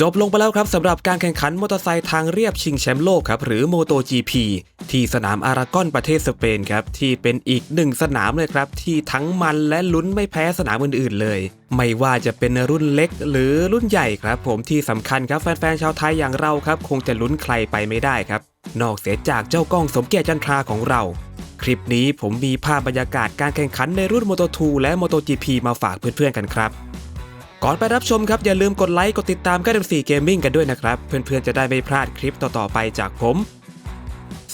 จบลงไปแล้วครับสำหรับการแข่งขันมอเตอร์ไซค์ทางเรียบชิงแชมป์โลกครับหรือ MotoGP ที่สนามอารากอนประเทศสเปนครับที่เป็นอีกหนึ่งสนามเลยครับที่ทั้งมันและลุ้นไม่แพ้สนามอื่นๆเลย ไม่ว่าจะเป็นรุ่นเล็กหรือรุ่นใหญ่ครับ ผมที่สำคัญครับแฟนๆชาวไทยอย่างเราครับคงจะลุ้นใครไปไม่ได้ครับ นอกเสียจากเจ้ากล้องสมเกียรติจันทราของเรา คลิปนี้ผมมีภาพบรรยากาศการแข่งขันในรุ่น Moto2 และ MotoGP มาฝากเพื่อนๆกันครับ ก่อนไปรับชมครับอย่าลืมกดไลค์กดติดตามก้าดสีเกมมิ่งกันด้วยนะครับ เพื่อนๆจะได้ไม่พลาดคลิปต่อๆไปจากผม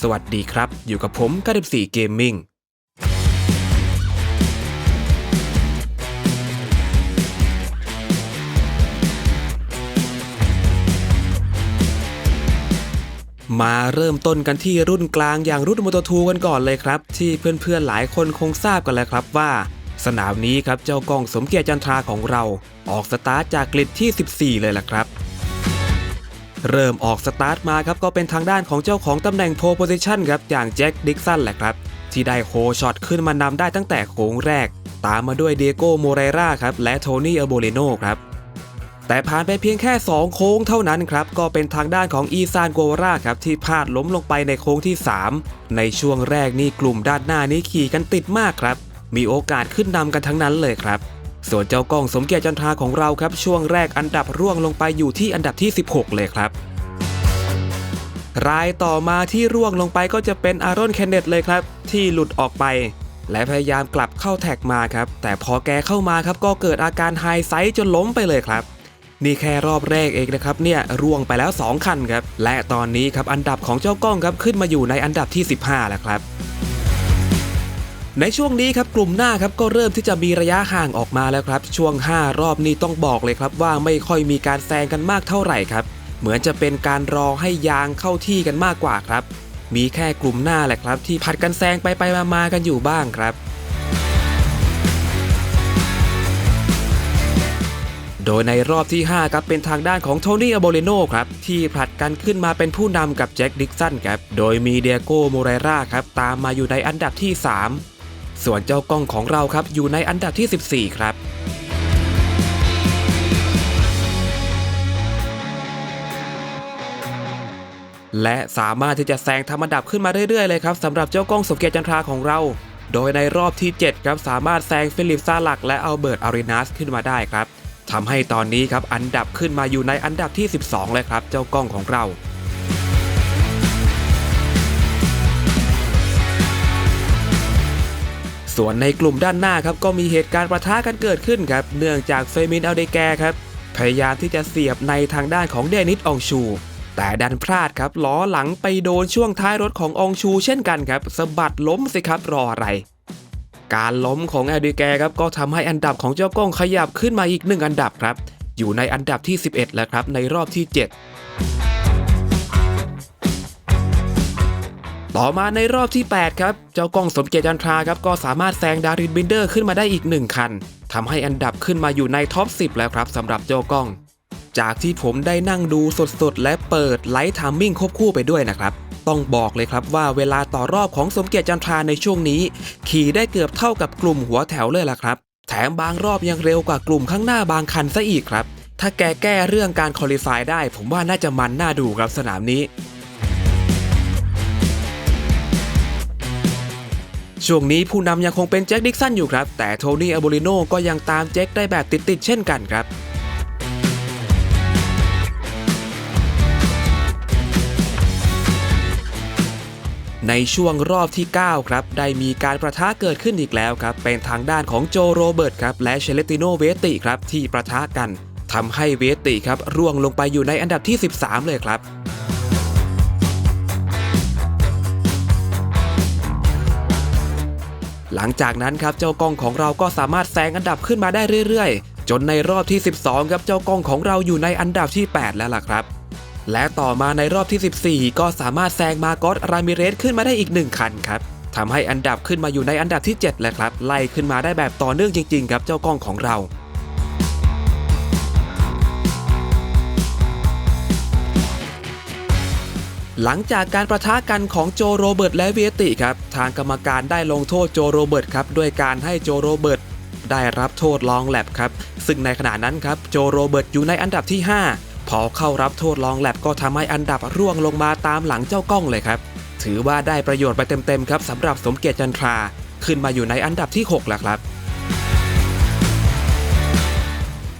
สวัสดีครับ อยู่กับผมก้าดสีเกมมิ่งมาเริ่มต้นกันที่รุ่นกลางอย่างรุ่นมอเตอร์ทูกันก่อนเลยครับ ที่เพื่อนๆหลายคนคงทราบกันแล้วครับว่า สนามนี้ครับเจ้ากล้องสมเกียรติจันทราของเรา ออกสตาร์ทจากกลิดที่ 14 เลยล่ะครับ เริ่มออกสตาร์ทมาครับก็เป็นทางด้านของเจ้าของตำแหน่งโพโพซิชันครับอย่างแจ็คดิกสันแหละครับ ที่ได้โฮช็อตขึ้นมานำได้ตั้งแต่โค้งแรก ตามมาด้วยเดโก้โมเรราครับและโทนี่อโบเลโนครับแต่ผ่านไปเพียงแค่ 2 โค้งเท่านั้นครับ ก็เป็นทางด้านของอีซานโกวราครับ ที่พลาดล้มลงไปในโค้งที่ 3 ในช่วงแรกนี่กลุ่มด้านหน้านี้ขี่กันติดมากครับ มีโอกาสขึ้นนำกันทั้งนั้นเลยครับ ส่วนเจ้ากล้องสมเกียรติจันทราของเราครับ ช่วงแรกอันดับร่วงลงไปอยู่ที่อันดับที่ 16 เลยครับ รายต่อมาที่ร่วงลงไปก็จะเป็นอารอนแคนเนตเลยครับ ที่หลุดออกไป และพยายามกลับเข้าแท็กมาครับ แต่พอแกเข้ามาครับก็เกิดอาการไฮไซต์จนล้มไปเลยครับนี่แค่รอบแรกเองนะครับเนี่ยร่วงไปแล้ว 2 คันครับ และตอนนี้ครับอันดับของเจ้ากล้องครับขึ้นมาอยู่ในอันดับที่ 15 แล้วครับ ในช่วงนี้ครับกลุ่มหน้าครับก็เริ่มที่จะมีระยะห่างออกมาแล้วครับ ช่วง 5 รอบนี้ต้องบอกเลยครับว่าไม่ค่อยมีการแซงกันมากเท่าไหร่ครับ เหมือนจะเป็นการรอให้ยางเข้าที่กันมากกว่าครับ มีแค่กลุ่มหน้าแหละครับ ที่ผัดกันแซงไปไปมามากันอยู่บ้างครับโดยในรอบที่ 5 ครับเป็นทางด้านของโทนี่อโบเลโนครับ ที่ผลัดกันขึ้นมาเป็นผู้นำกับแจ็คดิกสันครับ โดยมีเดียโกโมเรราครับ ตามมาอยู่ในอันดับที่ 3 ส่วนเจ้ากล้องของเราครับอยู่ในอันดับที่ 14 ครับและสามารถที่จะแซงทำอันดับขึ้นมาเรื่อยๆเลยครับสำหรับเจ้ากล้องสมเกียรติจันทราของเรา โดยในรอบที่ 7 ครับสามารถแซงฟิลิปซาลักและอัลเบิร์ตอารีนัสขึ้นมาได้ครับทำให้ตอนนี้ครับอันดับขึ้นมาอยู่ในอันดับที่ 12 เลยครับ เจ้ากล้องของเรา ส่วนในกลุ่มด้านหน้าครับก็มีเหตุการณ์ประทะกันเกิดขึ้นครับ เนื่องจากเฟมินอัลเดแกครับพยายามที่จะเสียบในทางด้านของเดนิสองชู แต่ดันพลาดครับล้อหลังไปโดนช่วงท้ายรถขององชู เช่นกันครับสะบัดล้มสิครับรออะไร การล้มของแอลดีแกครับก็ทำให้อันดับของเจ้ากล้องขยับขึ้นมาอีกหนึ่งอันดับครับ อยู่ในอันดับที่ 11 แล้วครับในรอบที่ 7 ต่อมาในรอบที่ 8 ครับ เจ้ากล้องสมเกียรติจันทราครับก็สามารถแซงดารินบินเดอร์ขึ้นมาได้อีก 1 คันทำให้อันดับขึ้นมาอยู่ในท็อป 10 แล้วครับสำหรับเจ้ากล้อง จากที่ผมได้นั่งดูสดๆ และเปิดไลท์ทามมิ่งควบคู่ไปด้วยนะครับต้องบอกเลยครับว่าเวลาต่อรอบของสมเกียรติจันทราในช่วงนี้ ขี่ได้เกือบเท่ากับกลุ่มหัวแถวเลยล่ะครับ แถมบางรอบยังเร็วกว่ากลุ่มข้างหน้าบางคันซะอีกครับ ถ้าแกแก้เรื่องการคอลิฟายได้ ผมว่าน่าจะมันน่าดูครับสนามนี้ ช่วงนี้ผู้นำยังคงเป็นแจ็คดิกสันอยู่ครับ แต่โทนี่อโบลิโนก็ยังตามแจ็คได้แบบติดๆเช่นกันครับในช่วงรอบที่ 9 ครับ ได้มีการประทะเกิดขึ้นอีกแล้วครับ เป็นทางด้านของโจโรเบิร์ตครับ และเชเลติโนเวติครับ ที่ประทะกันทำให้เวติครับ ร่วงลงไปอยู่ในอันดับที่ 13 เลยครับ หลังจากนั้นครับเจ้ากล้องของเราก็สามารถแซงอันดับขึ้นมาได้เรื่อยๆ จนในรอบที่ 12 ครับเจ้ากล้องของเราอยู่ในอันดับที่ 8 แล้วล่ะครับ และต่อมาในรอบที่ 14 ก็สามารถแซงมากอสรามิเรสขึ้นมาได้อีก 1 คันครับทำให้อันดับขึ้นมาอยู่ในอันดับที่7แล้วครับ ไล่ขึ้นมาได้แบบต่อเนื่องจริงๆครับเจ้ากล้องของเรา หลังจากการประทะกันของโจโรเบิร์ตและเวติครับทางกรรมการได้ลงโทษโจโรเบิร์ตครับด้วยการให้โจโรเบิร์ตได้รับโทษลองแลบครับซึ่งในขณะนั้นครับโจโรเบิร์ตอยู่ในอันดับที่ 5พพอเข้ารับโทษลองแลบก็ทำให้อันดับร่วงลงมาตามหลังเจ้ากล้องเลยครับถือว่าได้ประโยชน์ไปเต็มๆครับสำหรับสมเกียรติจันทราขึ้นมาอยู่ในอันดับที่6แล้วครับ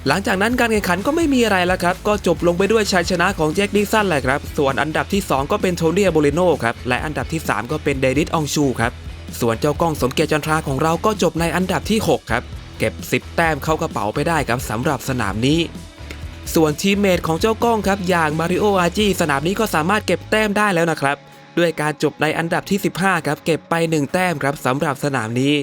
หลังจากนั้นการแข่งขันก็ไม่มีอะไรแล้วครับ ก็จบลงไปด้วยชัยชนะของแจ็คดิสันแหละครับ ส่วนอันดับที่ 2 ก็เป็นโทเนียโบเลโนครับ และอันดับที่ 3 ก็เป็นเดนิสอองชูครับ ส่วนเจ้ากล้องสมเกียรติจันทราของเราก็จบในอันดับที่ 6 ครับ เก็บ 10 แต้มเข้ากระเป๋าไปได้ครับสำหรับสนามนี้ ส่วนทีมเมทของเจ้ากล้องครับอย่างมาริโออาจีสนามนี้ก็สามารถเก็บแต้มได้แล้วนะครับ ด้วยการจบในอันดับที่ 15 ครับ เก็บไป 1 แต้มครับสำหรับสนามนี้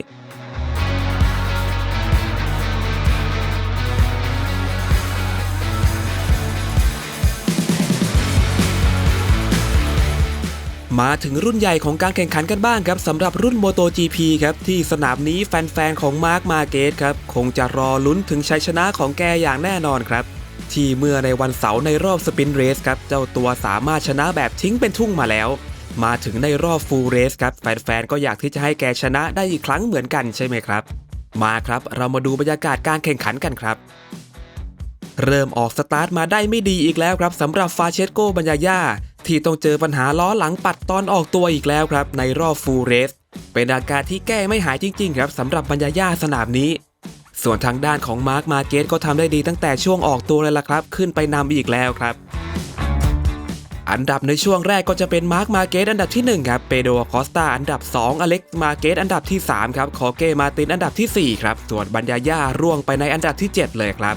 มาถึงรุ่นใหญ่ของการแข่งขันกันบ้างครับสำหรับรุ่น MotoGP ครับที่สนามนี้แฟนๆของมาร์คมาเกตครับคงจะรอลุ้นถึงชัยชนะของแกอย่างแน่นอนครับ ที่เมื่อในวันเสาร์ในรอบสปินเรสครับเจ้าตัวสามารถชนะแบบทิ้งเป็นทุ่งมาแล้ว มาถึงในรอบฟูลเรสครับแฟนๆก็อยากที่จะให้แกชนะได้อีกครั้งเหมือนกันใช่ไหมครับ มาครับเรามาดูบรรยากาศการแข่งขันกันครับเริ่มออกสตาร์ทมาได้ไม่ดีอีกแล้วครับสำหรับฟาเชสโกบัญญาย่า ที่ต้องเจอปัญหาล้อหลังปัดตอนออกตัวอีกแล้วครับ ในรอบฟูลเรส เป็นอาการที่แก้ไม่หายจริง ๆ ครับสำหรับบัญญายาสนามนี้ ส่วนทางด้านของมาร์คมาเกตก็ทำได้ดีตั้งแต่ช่วงออกตัวเลยล่ะครับ ขึ้นไปนำอีกแล้วครับ อันดับในช่วงแรกก็จะเป็นมาร์คมาเกตอันดับที่1ครับเปโดคอสตาอันดับ 2 อเล็กมาเกตอันดับที่3ครับคอเกมาตินอันดับทีสี่4ครับส่วนบัญญายาร่วงไปในอันดับที่ 7 เลยครับ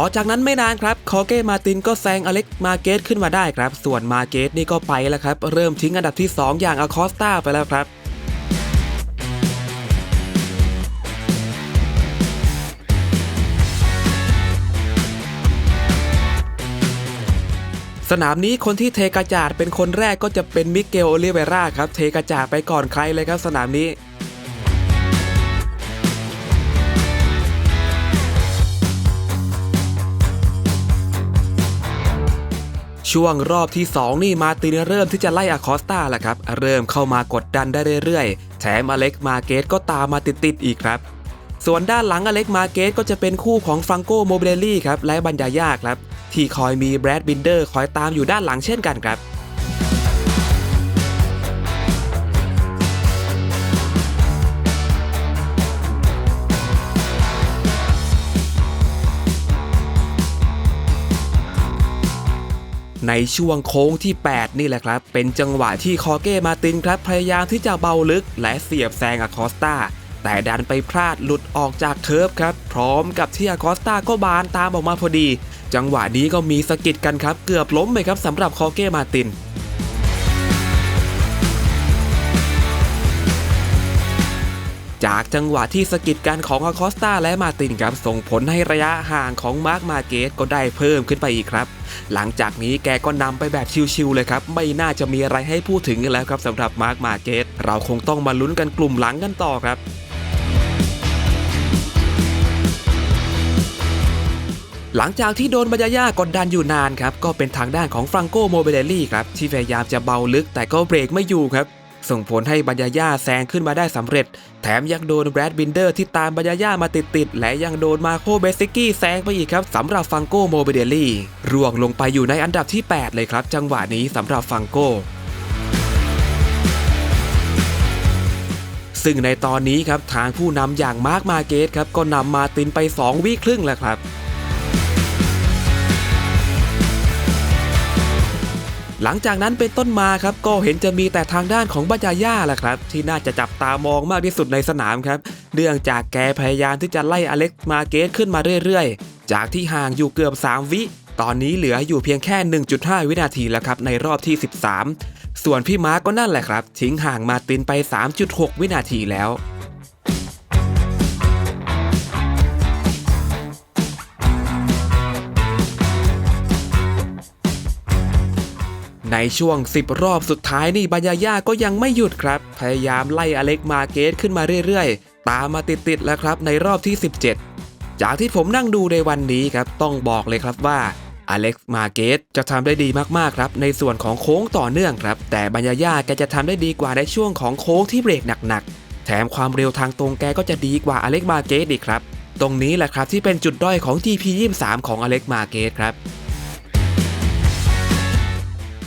ต่อจากนั้นไม่นานครับคอเก้มาตินก็แซงอเล็กมาเกตขึ้นมาได้ครับ ส่วนมาเกตนี่ก็ไปแล้วครับ เริ่มทิ้งอันดับที่ 2 อย่างอาคอสตาไปแล้วครับสนามนี้คนที่เทกระจาดเป็นคนแรกก็จะเป็นมิเกลโอลิเวราครับ เทกระจาดไปก่อนใครเลยครับสนามนี้ ช่วงรอบที่ 2 นี่มาตินเริ่มที่จะไล่อาคอสตาแหละครับ เริ่มเข้ามากดดันได้เรื่อยๆ แถมอเล็กมาเกตก็ตามมาติดๆอีกครับ ส่วนด้านหลังอเล็กมาเกตก็จะเป็นคู่ของฟรังโกโมเบเลลี่ครับและบัญญายาครับที่คอยมีแบรดบินเดอร์คอยตามอยู่ด้านหลังเช่นกันครับ ในช่วงโค้งที่ 8 นี่แหละครับ เป็นจังหวะที่คอเก้มาตินครับ พยายามที่จะเบาลึก และเสียบแซงอาคอสตาแต่ดันไปพลาดหลุดออกจากเคิร์ฟครับ พร้อมกับที่อคอสตาก็บานตามออกมาพอดี จังหวะนี้ก็มีสะกิดกันครับ เกือบล้มไปครับสำหรับคอเก้มาติน จากจังหวะที่สะกิดกันของอาคอสตาและมาตินครับส่งผลให้ระยะห่างของมาร์คมาเกตก็ได้เพิ่มขึ้นไปอีกครับ หลังจากนี้แกก็นำไปแบบชิวๆเลยครับ ไม่น่าจะมีอะไรให้พูดถึงแล้วครับสำหรับมาร์คมาเกตเราคงต้องมาลุ้นกันกลุ่มหลังกันต่อครับหลังจากที่โดนบัญญาย่ากดดันอยู่นานครับ ก็เป็นทางด้านของฟรังโกโมเบเลลี่ครับ ที่พยายามจะเบาลึกแต่ก็เบรกไม่อยู่ครับ ส่งผลให้บัญญาย่าแซงขึ้นมาได้สำเร็จ แถมยังโดนแบรดบินเดอร์ที่ตามบัญญาย่ามาติดๆ และยังโดนมาโคเบซิกี้แซงไปอีกครับสำหรับฟังโกโมเบเดลี่ร่วงลงไปอยู่ในอันดับที่ 8 เลยครับ จังหวะนี้สำหรับฟังโกซึ่งในตอนนี้ครับทางผู้นำอย่างมาร์คมาเกตครับก็นำมาตินไป 2 วิครึ่งแล้วครับ หลังจากนั้นเป็นต้นมาครับก็เห็นจะมีแต่ทางด้านของบัญญาย่าแหละครับ ที่น่าจะจับตามองมากที่สุดในสนามครับเนื่องจากแกพยายามที่จะไล่อเล็กมาเกตขึ้นมาเรื่อยๆ จากที่ห่างอยู่เกือบ 3 วิ ตอนนี้เหลืออยู่เพียงแค่ 1.5 วินาทีแล้วครับในรอบที่ 13 ส่วนพี่ม้ากก็นั่นแหละครับ ทิ้งห่างมาตินไป 3.6 วินาทีแล้ว ในช่วง 10 รอบสุดท้ายนี่บัญญาย่าก็ยังไม่หยุดครับ พยายามไล่อเล็กมาเกตขึ้นมาเรื่อยๆ ตามมาติดๆแล้วครับในรอบที่ 17 จากที่ผมนั่งดูในวันนี้ครับต้องบอกเลยครับว่าอเล็กมาเกตจะทำได้ดีมากๆครับในส่วนของโค้งต่อเนื่องครับ แต่บัญญาย่าแกจะทำได้ดีกว่าในช่วงของโค้งที่เบรกหนักๆ แถมความเร็วทางตรงแกก็จะดีกว่าอเล็กมาเกตอีกครับ ตรงนี้แหละครับที่เป็นจุดด้อยของ GP 23 ของอเล็กมาเกตครับ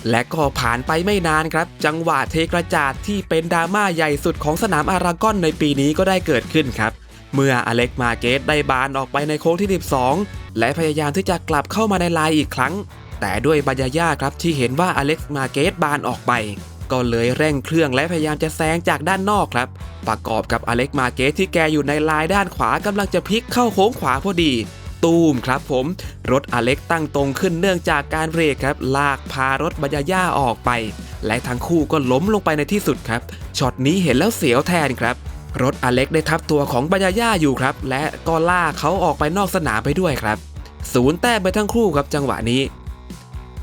และก็ผ่านไปไม่นานครับ จังหวะเทกระจาดที่เป็นดราม่าใหญ่สุดของสนามอารากอนในปีนี้ก็ได้เกิดขึ้นครับ เมื่ออเล็กมาเกตได้บานออกไปในโค้งที่ 12 และพยายามที่จะกลับเข้ามาในลายอีกครั้ง แต่ด้วยบรรยายาครับที่เห็นว่าอเล็กมาเกตบานออกไปก็เลยเร่งเครื่องและพยายามจะแซงจากด้านนอกครับ ประกอบกับอเล็กมาเกตที่แกอยู่ในลายด้านขวากำลังจะพลิกเข้าโค้งขวาพอดี ตูมครับผม รถอเล็กตั้งตรงขึ้นเนื่องจากการเบรกครับ ลากพารถบรรยายาออกไป และทั้งคู่ก็ล้มลงไปในที่สุดครับ ช็อตนี้เห็นแล้วเสียวแทนครับ รถอเล็กได้ทับตัวของบรรยายาอยู่ครับ และก็ลากเขาออกไปนอกสนามไปด้วยครับ ศูนย์แต้มไปทั้งคู่ครับจังหวะนี้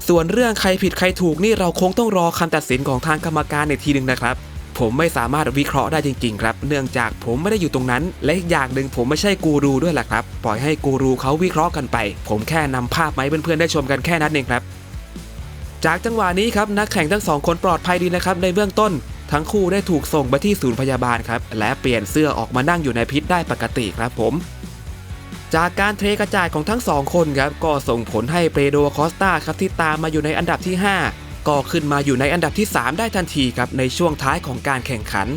ส่วนเรื่องใครผิดใครถูกนี่เราคงต้องรอคำตัดสินของทางกรรมการในทีหนึ่งนะครับ ผมไม่สามารถวิเคราะห์ได้จริงๆครับ เนื่องจากผมไม่ได้อยู่ตรงนั้น และอีกอย่างหนึ่งผมไม่ใช่กูรูด้วยแหละครับ ปล่อยให้กูรูเขาวิเคราะห์กันไป ผมแค่นำภาพมาให้เพื่อนๆได้ชมกันแค่นั้นเองครับ จากจังหวะนี้ครับนักแข่งทั้งสองคนปลอดภัยดีนะครับในเบื้องต้น ทั้งคู่ได้ถูกส่งไปที่ศูนย์พยาบาลครับและเปลี่ยนเสื้อออกมานั่งอยู่ในพิษได้ปกติครับผมจากการเทกระจาดของทั้งสองคนครับก็ส่งผลให้เปโดคอสตาครับที่ตามมาอยู่ในอันดับที่ 5 ก็ขึ้นมาอยู่ในอันดับที่ 3 ได้ทันทีครับในช่วงท้ายของการแข่งขัน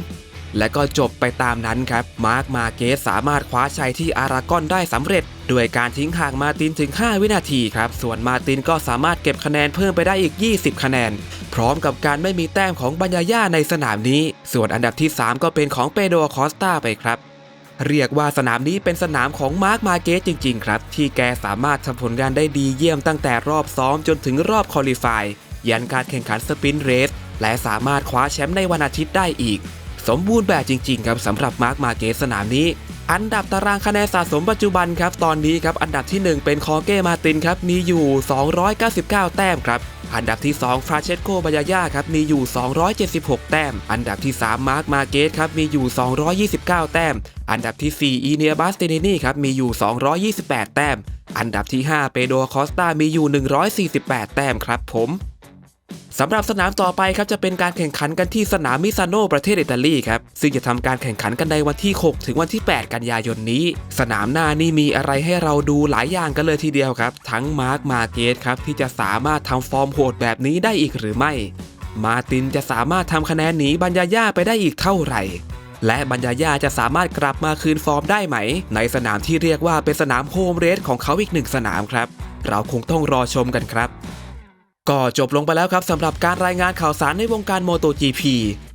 และก็จบไปตามนั้นครับ มาร์คมาเกสสามารถคว้าชัยที่อารากอนได้สำเร็จ ด้วยการทิ้งห่างมาตินถึง 5 วินาทีครับ ส่วนมาตินก็สามารถเก็บคะแนนเพิ่มไปได้อีก 20 คะแนน พร้อมกับการไม่มีแต้มของบัญญาย่าในสนามนี้ ส่วนอันดับที่ 3 ก็เป็นของเปโดคอสตาไปครับเรียกว่าสนามนี้เป็นสนามของมาร์คมาเกสจริง ๆ ครับ ที่แกสามารถทำผลงานได้ดีเยี่ยมตั้งแต่รอบซ้อมจนถึงรอบคอลิฟาย ยันการแข่งขันสปินเรสและสามารถคว้าแชมป์ในวันอาทิตย์ได้อีก สมบูรณ์แบบจริง ๆ ครับสำหรับมาร์คมาเกสสนามนี้ อันดับตารางคะแนนสะสมปัจจุบันครับ ตอนนี้ครับอันดับที่ 1 เป็นคอเก้มาตินครับมีอยู่ 299 แต้มครับอันดับที่ 2 ฟราเชสโกบายาย่าครับมีอยู่ 276 แต้ม อันดับที่ 3 มาร์คมาเกสครับมีอยู่ 229 แต้ม อันดับที่ 4 อีเนียบัสเตเนนี่ครับมีอยู่ 228 แต้ม อันดับที่ 5 เปโดคอสตามีอยู่ 148 แต้มครับผม สำหรับสนามต่อไปครับจะเป็นการแข่งขันกันที่สนามมิซานโนประเทศอิตาลีครับซึ่งจะทำการแข่งขันกันในวันที่ 6 ถึงวันที่ 8 กันยายนนี้ สนามหน้านี่มีอะไรให้เราดูหลายอย่างกันเลยทีเดียวครับ ทั้งมาร์คมาเกตครับที่จะสามารถทำฟอร์มโหดแบบนี้ได้อีกหรือไม่ มาตินจะสามารถทำคะแนนหนีบัญญาย่าไปได้อีกเท่าไหร่และบัญญายาจะสามารถกลับมาคืนฟอร์มได้ไหม ในสนามที่เรียกว่าเป็นสนามโฮมเรสของเขาอีกหนึ่งสนามครับ เราคงต้องรอชมกันครับ ก็จบลงไปแล้วครับสำหรับการรายงานข่าวสารในวงการ MotoGP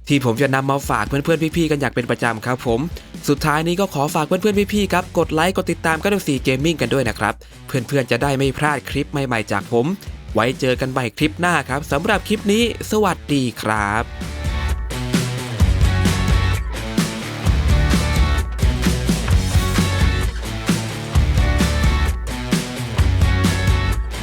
ที่ผมจะนำมาฝากเพื่อนๆพี่ๆกันอย่างเป็นประจำครับผม สุดท้ายนี้ก็ขอฝากเพื่อนๆพี่ๆครับกดไลค์กดติดตามกันด้วยสีเกมมิ่งกันด้วยนะครับ เพื่อนๆจะได้ไม่พลาดคลิปใหม่ๆจากผม ไว้เจอกันใหม่คลิปหน้าครับสำหรับคลิปนี้ สวัสดีครับ